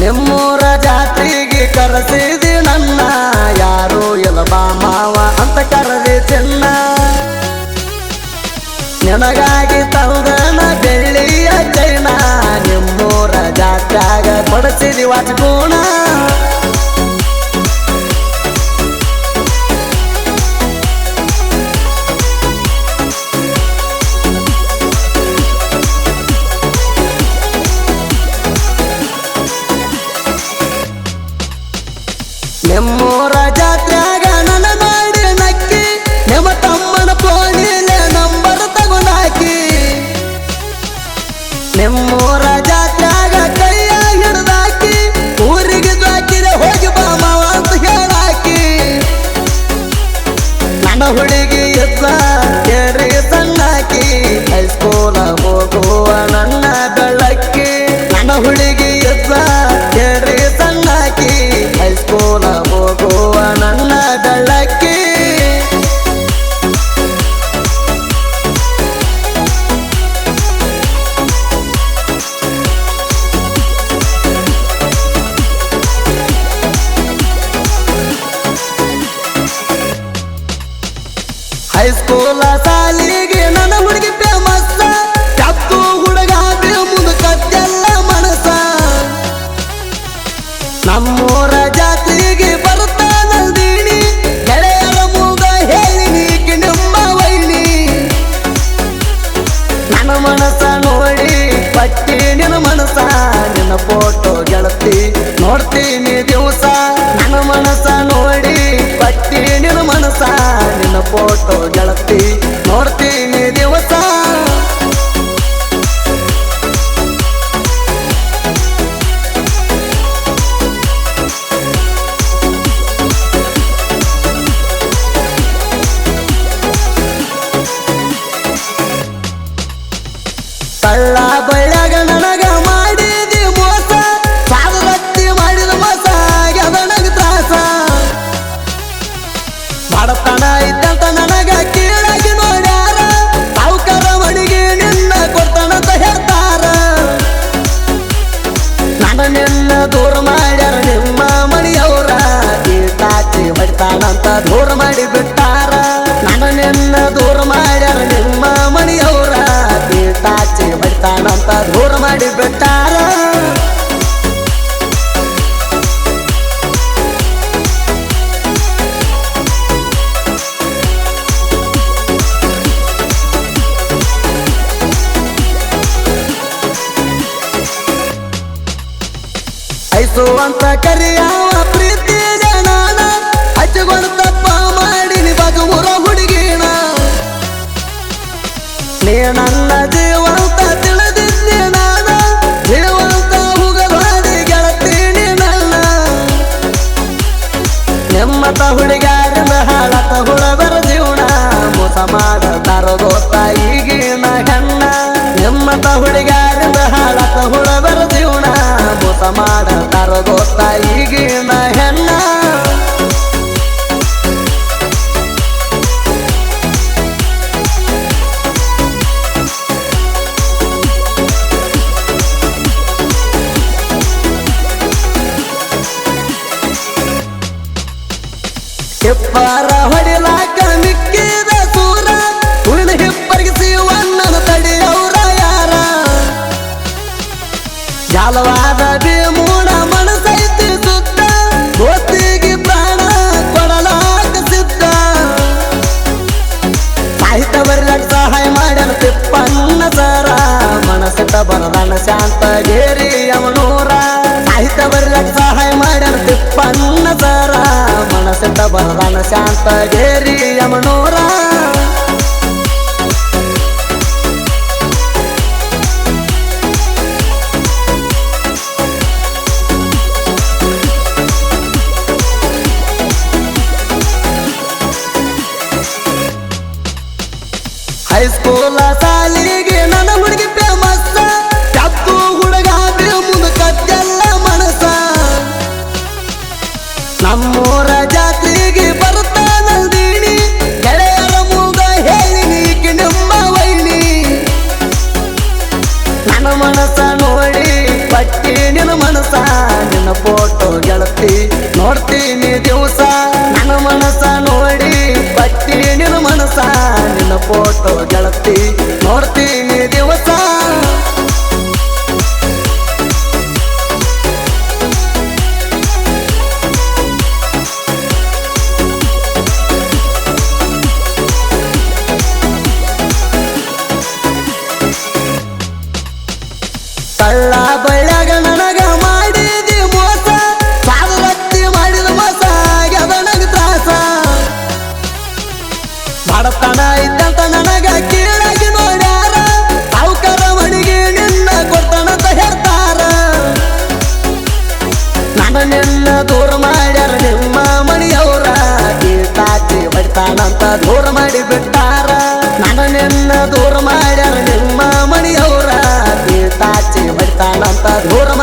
ನಿಮ್ಮೂರ ಜಾತ್ರೆಗೆ ಕರೆಸಿದೆ ನನ್ನ. ಯಾರು ಎಲ್ಲ ಬಾ ಮಾವ ಅಂತ ಕರೆದಿ ಚೆನ್ನ ನಿನಗಾಗಿ ತಂದನ ಬೆಳ್ಳಿಯ ಚೈನ ನಿಮ್ಮೂರ ಜಾತ್ರೆಗೆ ಕೊಡಿಸಿದಿ ವಾಚ್ಕೋಣ ನಿಮ್ಮೂರ ಜಾತ್ರ್ಯಾಗ ನನ್ನ ಮಾಡಿ ನಕ್ಕಿ, ನಿಮ್ಮ ತಮ್ಮನ ಫೋನಿಲೆ ನಂಬರ್ ತಗೊಂಡಾಕಿ ನಿಮ್ಮೂರ ಜಾತ್ರ್ಯಾಗ ಕೈಯ ಹಿಡ್ದಾಕಿ ಊರಿಗೆ ದ್ವಾಕಿರೆ ಹೋಗಿ ಬಾ ಮಾವ ಅಂತ ಹೇಳಾಕಿ. ನನ್ನ ಹುಡುಗಿ ಹೈಸ್ಕೂಲ ಸಾಲಿಗೆ ಹೊಡಿತಾನಂತ ದೂರ ಮಾಡಿ ಬಿಟ್ಟಾರ. ನನ್ನ ದೂರ ಮಾಡ್ಯಾರ, ನಿಮ್ಮ ಮನೆಯವರ ಕೀಟಾಚಿ ಹೊಡಿತಾನಂತ ದೂರ ಮಾಡಿ ಬಿಟ್ಟಾರ. ಐಸು ಅಂತ ಕರಿಯಾವ ಪ್ರೀತಿ ಹಚ್ಚಿಕೊಂಡು ತಪ್ಪ ಮಾಡಿನಿ ಬದುಮುರ ಹುಡುಗಿನ. ನೀ ನನ್ನ ಜೀವಂತ ತಿಳಿದಿದ್ದೆ ನಾನ. ಜೀವಂತ ಹುಗಲಾಡಿ ಗೆಳತೀನಿ ನನ್ನ. ನಿಮ್ಮತ ಹುಡುಗಾರಿನ ಹಾಳತ ಹುಳದರ ಜೀವನ. ಮೋಸ ಮಾಡ ದೋಸ್ತ ಈಗಿನ ಹೆಣ್ಣ. ನಿಮ್ಮತ ಹುಡುಗಾರಿನ ಹಾಳತ ಹುಳದರ ಜೀವನ. ಮೋಸ ಮಾಡ ಹೆಣ್ಣ ಹಿಪ್ಪರ ಹೈಸ್ಕೂಲ ಸಾಲಿಗೆ ನನ್ನ ಹುಡುಗಿ ಫೇಮಸ್ ಬತ್ತಿಲಿ ನಿನ್ನ ಮನಸ ನಿನ್ನ ಫೋಟೋ ಗೆಳತಿ. ನೋಡ್ತೀನಿ ದಿವಸ. ದೂರ ಮಾಡ್ಯಾರ ನಿಮ್ಮ ಮನೆಯವರ. ತಾಚೆ ಬಡ್ತಾನಂತ ದೂರ